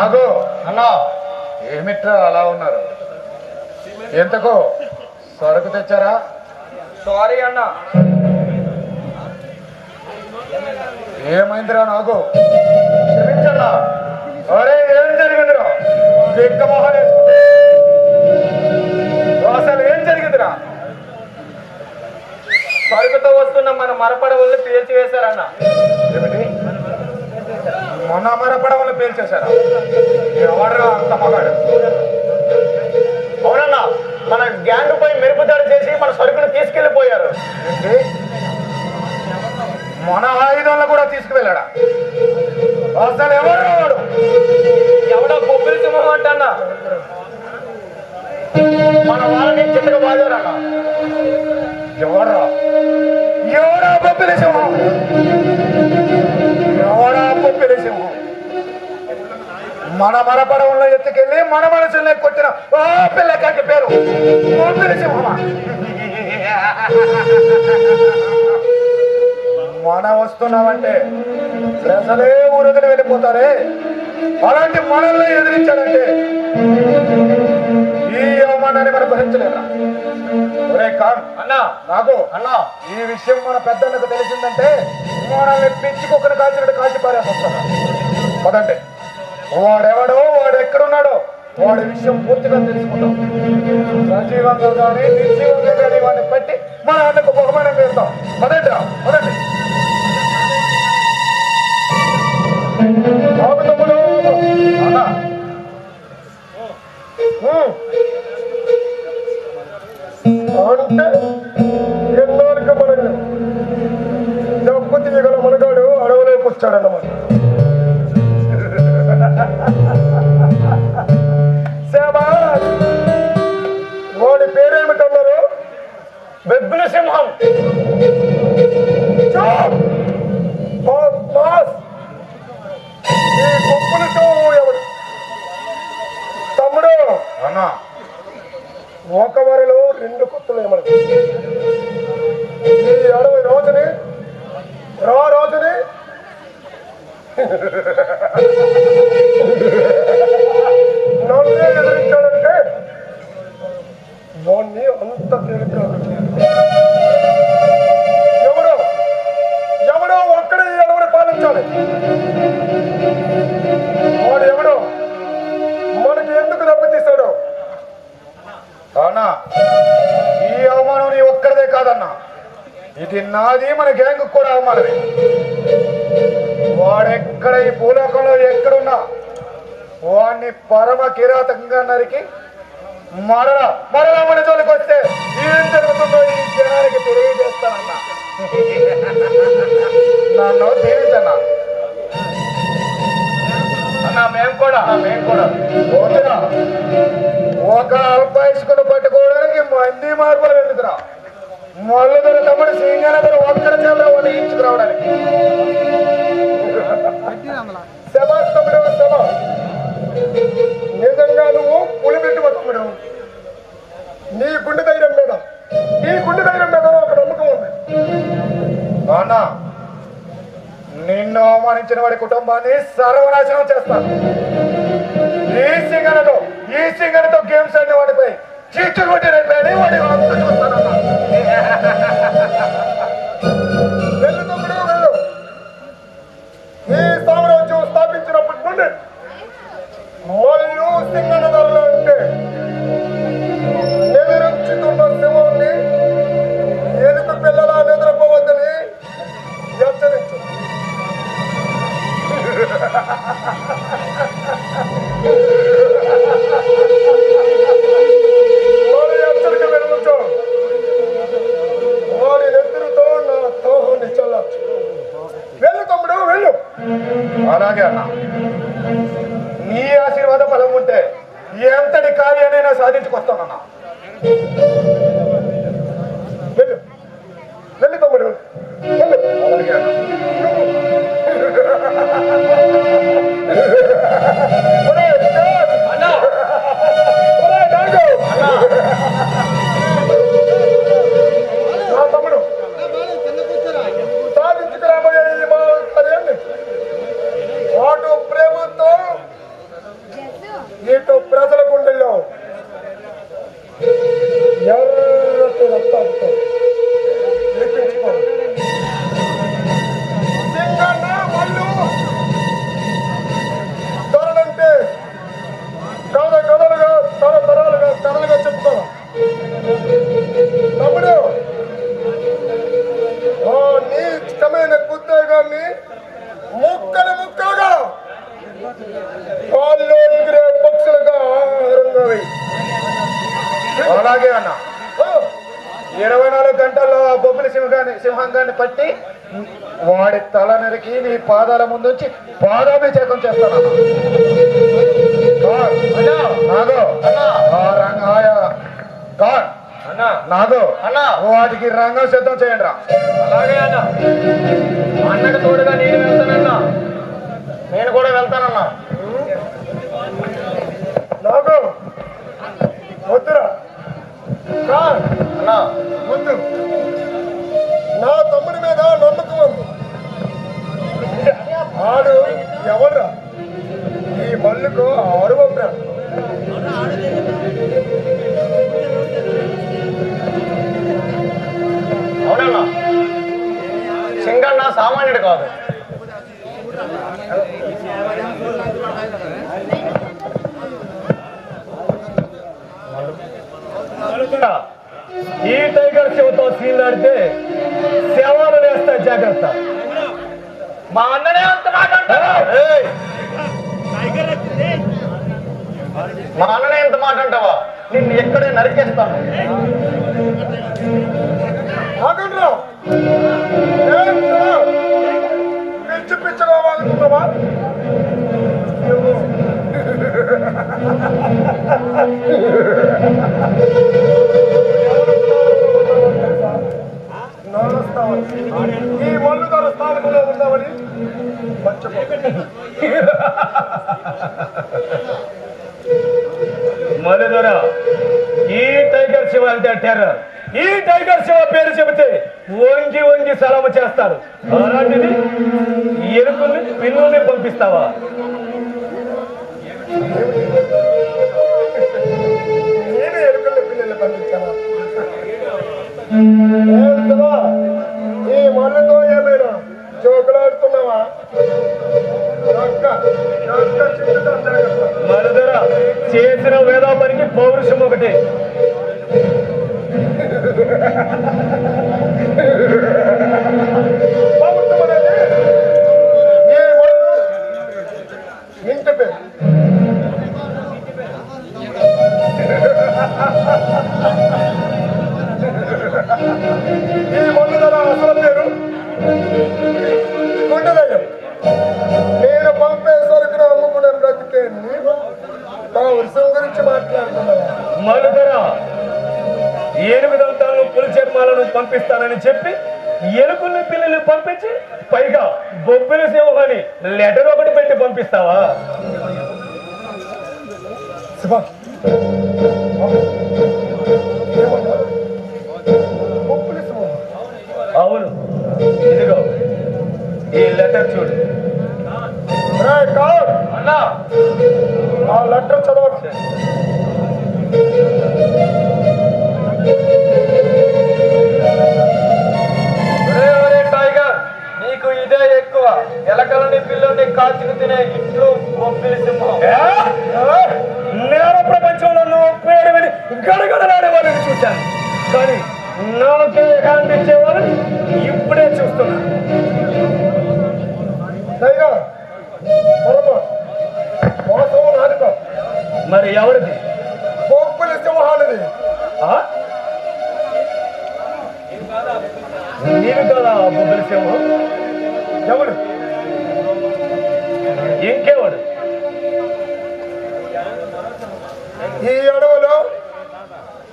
ఆగు. అన్నా ఏమిట్రా అలా ఉన్నారు? ఎంతకు? సరుకు తెచ్చారా? సారీ అన్నా. ఏమైందిరా నాకు క్షమించన్నా అరే ఏం జరిగిందిరా? దిక్క మొహాలు వేసుకుంటే. అసలు ఏం జరిగిందిరా? సరుకుతో వస్తున్న మన మరపడ వాళ్ళు పేల్చి వేశారన్న ఏమిటి? మొన్న మన పడవలు పేల్చేశారా? ఎవడరా అంత మగాడు? అవునన్నా మన గ్యాంగ్ పై మెరుపుదాడి చేసి మన సరుకును తీసుకెళ్ళిపోయారు ఏంటి? మన ఆయుధంలో కూడా తీసుకువెళ్ళాడా? అసలు ఎవరు? వాడు ఎవడో బొబ్బిలి సింహం అంటన్న. మన వాళ్ళని చిత్తగా బాధారన్న ఎవరా ఎవరా బొబ్బిలి సింహం? ఎవరా బొబ్బిలి సింహం? మన మన పడవల్లో ఎత్తుకెళ్ళి మన మనసులో కొట్టిన ఆ పిల్లకాకి పేరు బొబ్బిలి సింహమా? మన వస్తున్నామంటే ప్రజలే ఊరదిని వెళ్ళిపోతారే? అలాంటి మనల్ని ఎదిరించాడంటే ఈ అవమానాన్ని మనం భరించలేదా ఒరే అన్నా. నాకు. అన్నా. ఈ విషయం మన పెద్దలకు తెలిసిందంటే మనల్ని పిచ్చి కుక్కను కాల్చినట్టు కాల్చి పారేస్తాడు పదండి. వాడెవడో వాడు ఎక్కడున్నాడో వాడి విషయం పూర్తిగా తెలుసుకుందాం. సజీవంగా కానీ నిర్జీవంగా కానీ వాడిని పెట్టి మన అన్నకు బహుమానం వేస్తాం పదండి నన్నే ఎదిరించాడంటే వాణ్ణి అంత ఎవడో ఎవడో ఒక్కడే ఈ పాలించాలి. వాడు ఎవడో మనకి ఎందుకు దెబ్బతీస్తాడో అవునా ఈ అవమానం నీ ఒక్కడిదే కాదన్నా. ఇది నాది మన గ్యాంగ్ కూడా అవమానమే. వాడెక్కడ ఈ భూలోకంలో ఎక్కడున్నా వాడిని పరమ కిరాతకంగా నరికి మరల మరల మన జోలికి వస్తే ఏం జరుగుతుందో ఈ జనానికి తెలియజేస్తానన్నా. నన్ను దీవించన్నా అన్నా మేము కూడా మేము కూడా. వద్దురా. ఒక అల్పాయుష్కును పట్టుకోవడానికి మంది మార్పులు ఎందుకురా మొల్లదొర తమ్ముడు సింగనదర ఒక్కడ చేత వాడిని శబాస్ తమ్ముడు శబా నిజంగా నువ్వు పులి పెట్టుకో తమ్ముడు నీ గుండె ధైర్యం మీద. నీ గుండె ధైర్యం మీద ఒక నమ్మకం ఉంది. నాన్న నిన్ను అవమానించిన వాడి కుటుంబాన్ని సర్వనాశనం చేస్తాను. ఈ సింగనతో ఈ సింగనతో గేమ్స్ అనే వాడిపై చీచులు కొట్టినట్లని వాడి చూస్తానన్నా అలాగే అన్న. నీ ఆశీర్వాద బలం ఉంటే ఎంతటి కార్యానైనా సాధించుకొస్తానన్నా వెళ్ళు. తమ్ముడు. వెళ్ళు. అలాగే అలాగే అన్న. ఇరవై నాలుగు గంటల్లో ఆ బొబ్బిలి సింహాన్ని సింహంగాన్ని పట్టి వాడి తల నరికి నీ పాదాల ముందుంచి పాదాభిషేకం చేస్తాను నాగో వాటికి రంగం సిద్ధం చేయండి రా. అలాగే అన్న. అన్నకు తోడుగా నేను వెళ్తానన్నా. నేను కూడా వెళ్తానన్నా. నాగో వద్దురా. పళ్ళుకు మల్లుకు అరువబ్రా అవునన్నా? సింగన్న సామాన్యుడు కాదు. ఈ టైగర్ శివతో సీలాడితే సేవలు వేస్తా జాగ్రత్త. మా అన్ననే అంత మాట మా అన్ననే ఎంత మాట అంటావా? నిన్ను ఎక్కడే నరికేస్తాను. ఆగండ్రా. ఏంట్రా? పిచ్చి పిచ్చిగా వాగుతున్నావా? నువ్వు. ఈ ఒళ్ళు తన స్థానంలో ఉందామని మర్చిపో. మలుదొర ఈ టైగర్ శివ అంటే టెర్రర్ ఈ టైగర్ శివ పేరు చెబితే వంగి వంగి సలాము చేస్తారు. అలాంటిది ఎలుకల్ని పిల్లుల్ని పంపిస్తావా? నేనే ఎరుకల పిల్లలు ఈ మళ్ళతో ఏమైనా చోకులాడుతున్నావా మరదర చేసిన వేదాపరికి పౌరుషం ఒకటే. పంపిస్తానని చెప్పి ఎలుకల్ని పిల్లల్ని పంపించి పైగా బొబ్బిలి సింహాన్ని లెటర్ ఒకటి పెట్టి పంపిస్తావా? అవును. ఇదిగో ఈ లెటర్ చూడు. బొబ్బిలి? నేర ప్రపంచంలో గడగడలాడే వాళ్ళని చూశాను. కానీ నాకే ఇచ్చేవాళ్ళని ఇప్పుడే చూస్తున్నా. టైగర్ పొరపాటు మోసం నాలుక. మరి ఎవరిది సింహానిది ఆ? నీవు కదా బుద్ధుల సింహం. ఎవడు? ఇంకేవాడు ఈ అడవిలో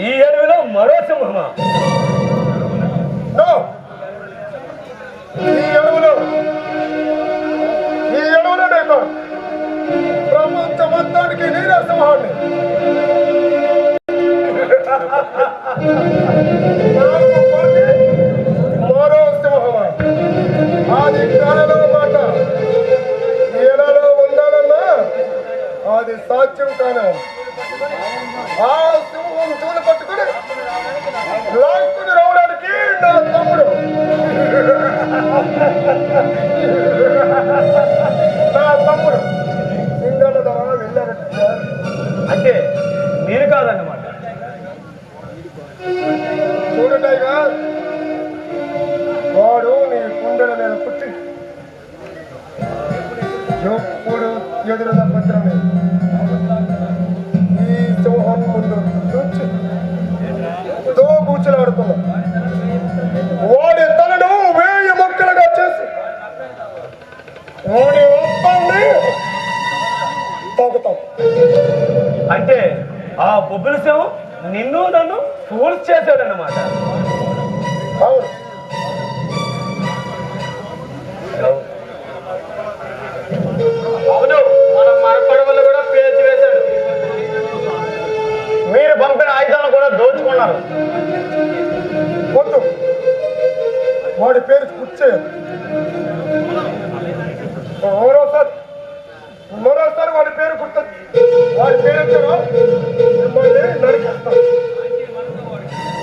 ఈ అడవిలో మరో సింహమా? ఈ అడవిలో ఈ అడవిలో నేను ప్రపంచ మొత్తానికి నేనే సింహాన్ని. అది సాధ్యం కాను ఆ సింహం చూలు పట్టుకుని లాక్కుని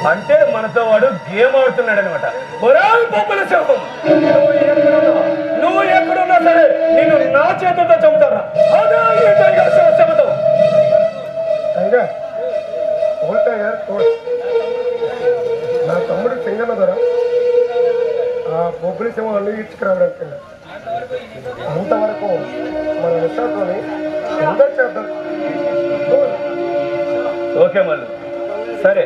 అంటే మనతో వాడు గేమ్ ఆడుతున్నాడు అనమాట బొబ్బుల సింహం నువ్వు ఎక్కడున్నా సరే నేను నా చేతులతో చంపుతారా? తోడు నా తమ్ముడు సింగన్న ధర ఆ బొబ్బులి సింహం అన్ని ఇచ్చుకురావడానికి అంతవరకు మన విశాఖని ఎంజాయ్ చేద్దాం. ఓకే మళ్ళీ సరే.